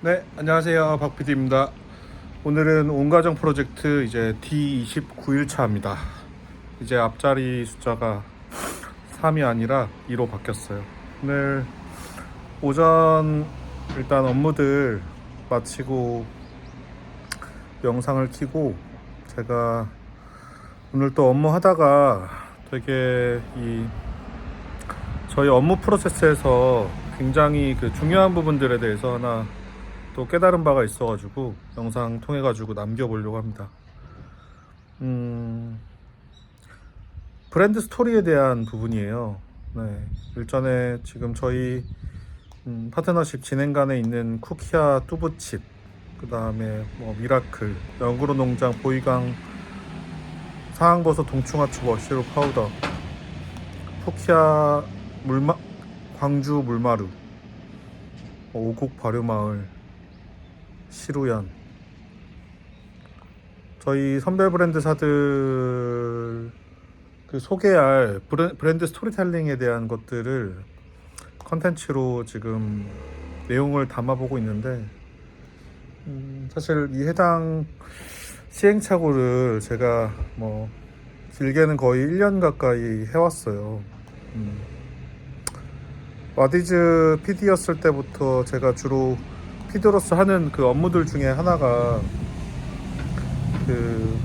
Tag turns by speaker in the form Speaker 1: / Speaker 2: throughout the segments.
Speaker 1: 네, 안녕하세요. 박 PD입니다. 오늘은 온가정 프로젝트 이제 D29일차입니다. 이제 앞자리 숫자가 3이 아니라 2로 바뀌었어요. 오늘 오전 일단 업무들 마치고 영상을 켜고 제가 오늘 또 업무 하다가 되게 이 저희 업무 프로세스에서 굉장히 그 중요한 부분들에 대해서 하나 또 깨달은 바가 있어가지고 영상 통해 가지고 남겨보려고 합니다. 음, 브랜드 스토리에 대한 부분이에요. 네, 일전에 지금 저희 음, 파트너십 진행간에 있는 쿠키야 뚜부칩, 그 다음에 뭐 미라클, 영구로 농장 보이강 상황버섯 동충하초 머시루 파우더, 쿠키야 물마 광주 물마루, 뭐 오곡 발효마을, 시루연 저희 선별 브랜드사들 그 소개할 브랜드 스토리텔링에 대한 것들을 컨텐츠로 지금 내용을 담아보고 있는데 음, 사실 이 해당 시행착오를 제가 뭐 길게는 거의 1년 가까이 해왔어요. 음. 와디즈 PD였을 때부터 제가 주로 피드로서 하는 그 업무들 중에 하나가 그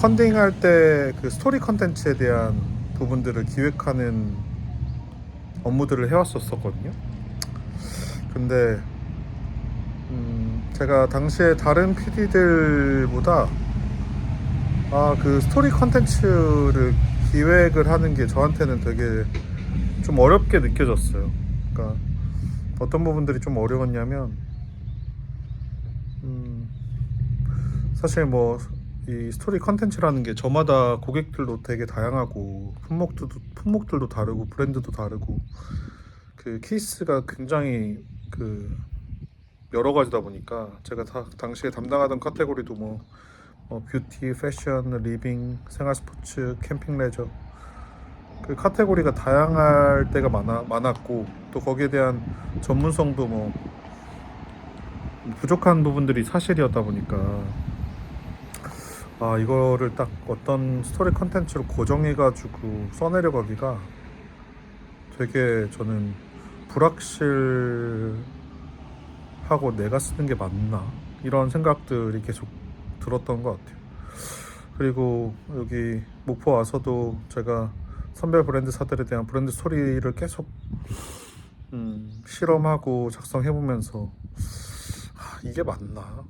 Speaker 1: 펀딩 할 때 그 스토리 컨텐츠에 대한 부분들을 기획하는 업무들을 해왔었거든요. 근데 음 제가 당시에 다른 PD들보다 아 그 스토리 컨텐츠를 기획을 하는 게 저한테는 되게 좀 어렵게 느껴졌어요. 그러니까 어떤 부분들이 좀 어려웠냐면 음, 사실 뭐 이 스토리 컨텐츠라는 게 저마다 고객들도 되게 다양하고 품목도 품목들도 다르고 브랜드도 다르고 그 케이스가 굉장히 그 여러 가지다 보니까 제가 다, 당시에 담당하던 카테고리도 뭐, 뭐 뷰티, 패션, 리빙, 생활 스포츠, 캠핑 레저 그 카테고리가 다양할 때가 많아, 많았고 또 거기에 대한 전문성도 뭐 부족한 부분들이 사실이었다 보니까 아 이거를 딱 어떤 스토리 컨텐츠로 고정해 가지고 써내려가기가 되게 저는 불확실하고 내가 쓰는 게 맞나 이런 생각들이 계속 들었던 것 같아요. 그리고 여기 목포 와서도 제가 선별 브랜드사들에 대한 브랜드 스토리를 계속 음, 실험하고 작성해보면서 아, 이게 맞나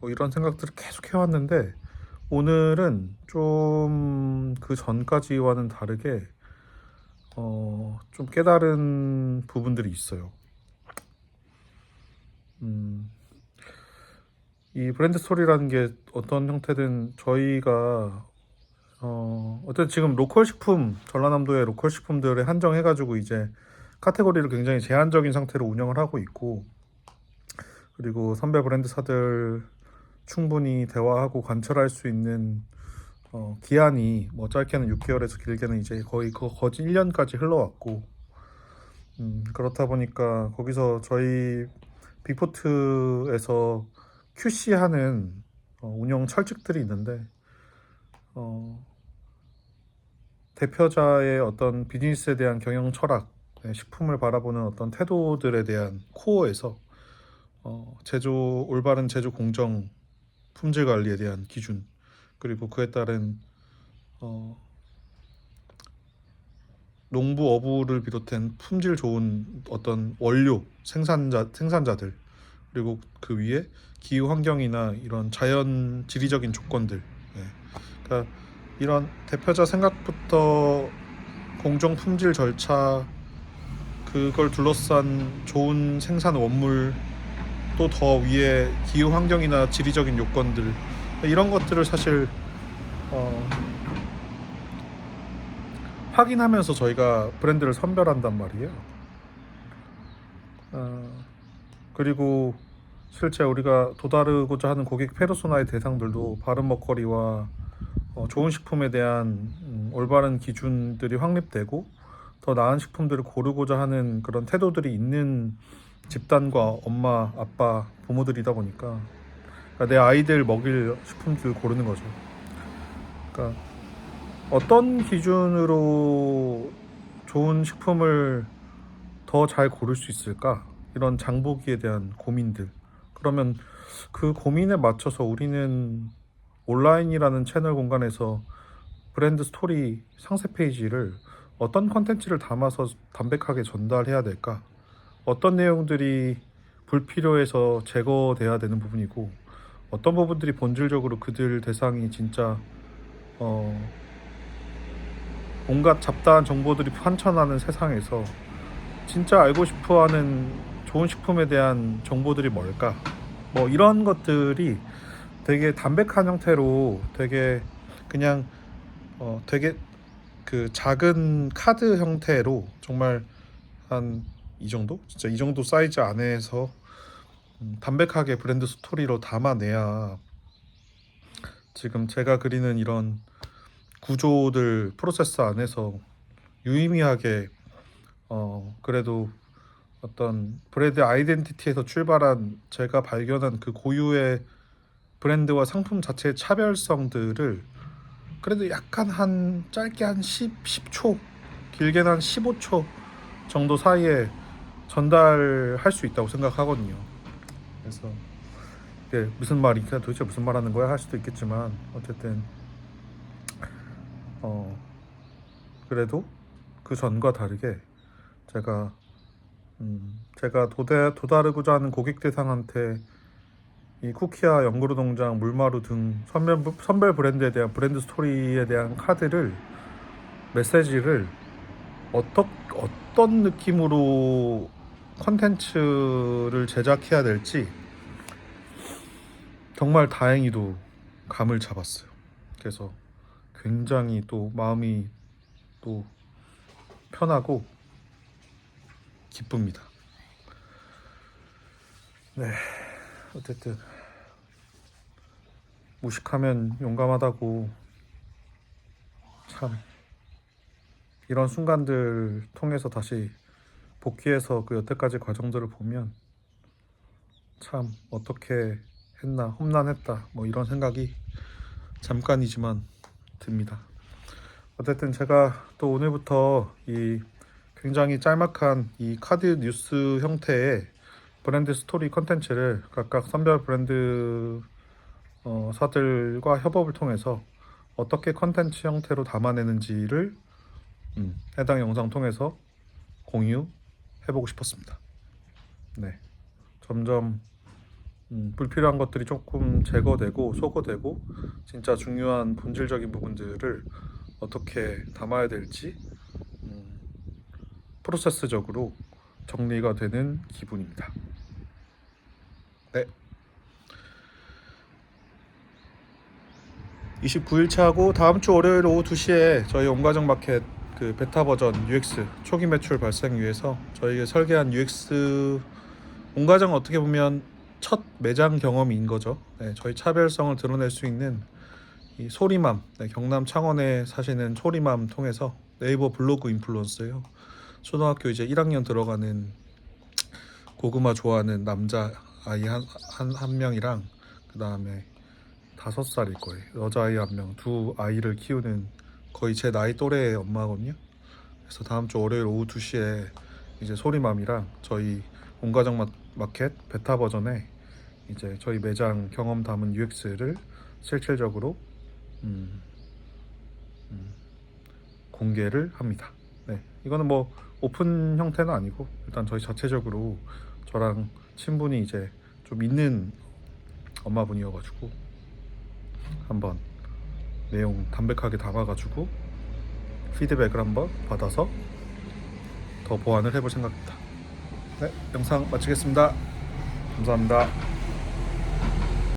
Speaker 1: 뭐 이런 생각들을 계속 해왔는데 오늘은 좀 그 전까지와는 다르게 어, 좀 깨달은 부분들이 있어요. 음, 이 브랜드 스토리라는 게 어떤 형태든 저희가 어, 어떤 지금 로컬 식품, 전라남도의 로컬 식품들에 한정해가지고 이제 카테고리를 굉장히 제한적인 상태로 운영을 하고 있고, 그리고 선배 브랜드사들 충분히 대화하고 관철할 수 있는 어, 기한이 뭐 짧게는 6개월에서 길게는 이제 거의 그 거진 1년까지 흘러왔고, 음, 그렇다 보니까 거기서 저희 빅포트에서 QC하는 어, 운영 철칙들이 있는데, 어, 대표자의 어떤 비즈니스에 대한 경영 철학, 네, 식품을 바라보는 어떤 태도들에 대한 코어에서 어, 제조 올바른 제조 공정 품질 관리에 대한 기준 그리고 그에 따른 어, 농부 어부를 비롯한 품질 좋은 어떤 원료 생산자 생산자들 그리고 그 위에 기후 환경이나 이런 자연 지리적인 조건들 네. 그러니까 이런 대표자 생각부터 공정 품질 절차 그걸 둘러싼 좋은 생산 원물 또 더 위에 기후 환경이나 지리적인 요건들 이런 것들을 사실 어, 확인하면서 저희가 브랜드를 선별한단 말이에요. 어, 그리고 실제 우리가 도다르고자 하는 고객 페르소나의 대상들도 바른 먹거리와 어, 좋은 식품에 대한 음, 올바른 기준들이 확립되고 더 나은 식품들을 고르고자 하는 그런 태도들이 있는 집단과 엄마, 아빠, 부모들이다 보니까 그러니까 내 아이들 먹일 식품들 고르는 거죠. 그러니까 어떤 기준으로 좋은 식품을 더 잘 고를 수 있을까? 이런 장보기에 대한 고민들. 그러면 그 고민에 맞춰서 우리는 온라인이라는 채널 공간에서 브랜드 스토리 상세 페이지를 어떤 컨텐츠를 담아서 담백하게 전달해야 될까? 어떤 내용들이 불필요해서 제거돼야 되는 부분이고 어떤 부분들이 본질적으로 그들 대상이 진짜 어 온갖 잡다한 정보들이 판천하는 세상에서 진짜 알고 싶어하는 좋은 식품에 대한 정보들이 뭘까? 뭐 이런 것들이 되게 담백한 형태로 되게 그냥 어 되게 그 작은 카드 형태로 정말 한 이 정도? 진짜 이 정도 사이즈 안에서 음, 담백하게 브랜드 스토리로 담아내야 지금 제가 그리는 이런 구조들 프로세스 안에서 유의미하게 어 그래도 어떤 브랜드 아이덴티티에서 출발한 제가 발견한 그 고유의 브랜드와 상품 자체의 차별성들을 그래도 약간 한 짧게 한 10, 10초 길게는 한 15초 정도 사이에 전달할 수 있다고 생각하거든요. 그래서 이게 무슨 말이니까 도대체 무슨 말하는 거야 할 수도 있겠지만 어쨌든 어 그래도 그 전과 다르게 제가 음 제가 도대 도다르고자 하는 고객 대상한테 이 쿠키와 연구로 동장, 물마루 등 선별, 선별 브랜드에 대한 브랜드 스토리에 대한 카드를 메시지를 어떠, 어떤 느낌으로 컨텐츠를 제작해야 될지 정말 다행히도 감을 잡았어요. 그래서 굉장히 또 마음이 또 편하고 기쁩니다. 네, 어쨌든 무식하면 용감하다고 참 이런 순간들 통해서 다시 복귀해서 그 여태까지 과정들을 보면 참 어떻게 했나 험난했다 뭐 이런 생각이 잠깐이지만 듭니다. 어쨌든 제가 또 오늘부터 이 굉장히 짤막한 이 카드 뉴스 형태의 브랜드 스토리 컨텐츠를 각각 선별 브랜드 어, 사들과 협업을 통해서 어떻게 컨텐츠 형태로 담아내는지를 음, 해당 영상 통해서 공유해보고 싶었습니다. 네, 점점 음, 불필요한 것들이 조금 제거되고 소거되고 진짜 중요한 본질적인 부분들을 어떻게 담아야 될지 음, 프로세스적으로 정리가 되는 기분입니다. 네. 29일차하고 다음 주 월요일 오후 2시에 저희 온가정 마켓 그 베타 버전 UX 초기 매출 발생 위해서 저희가 설계한 UX 온가정 어떻게 보면 첫 매장 경험인 거죠. 네, 저희 차별성을 드러낼 수 있는 이 소리맘 네, 경남 창원에 사시는 소리맘 통해서 네이버 블로그 인플루언서예요. 초등학교 이제 1학년 들어가는 고구마 좋아하는 남자 아이 한 한 한 명이랑 그 다음에 다섯 살일 거예요. 여자아이 한 명, 두 아이를 키우는 거의 제 나이 또래의 엄마거든요. 그래서 다음 주 월요일 오후 2시에 이제 소리맘이랑 저희 온가정 마- 마켓 베타 버전에 이제 저희 매장 경험 담은 UX를 실질적으로 음, 음, 공개를 합니다. 네, 이거는 뭐 오픈 형태는 아니고 일단 저희 자체적으로 저랑 친분이 이제 좀 있는 엄마분이어가지고 한번 내용 담백하게 담아가지고 피드백을 한번 받아서 더 보완을 해볼 생각입니다. 네, 영상 마치겠습니다. 감사합니다.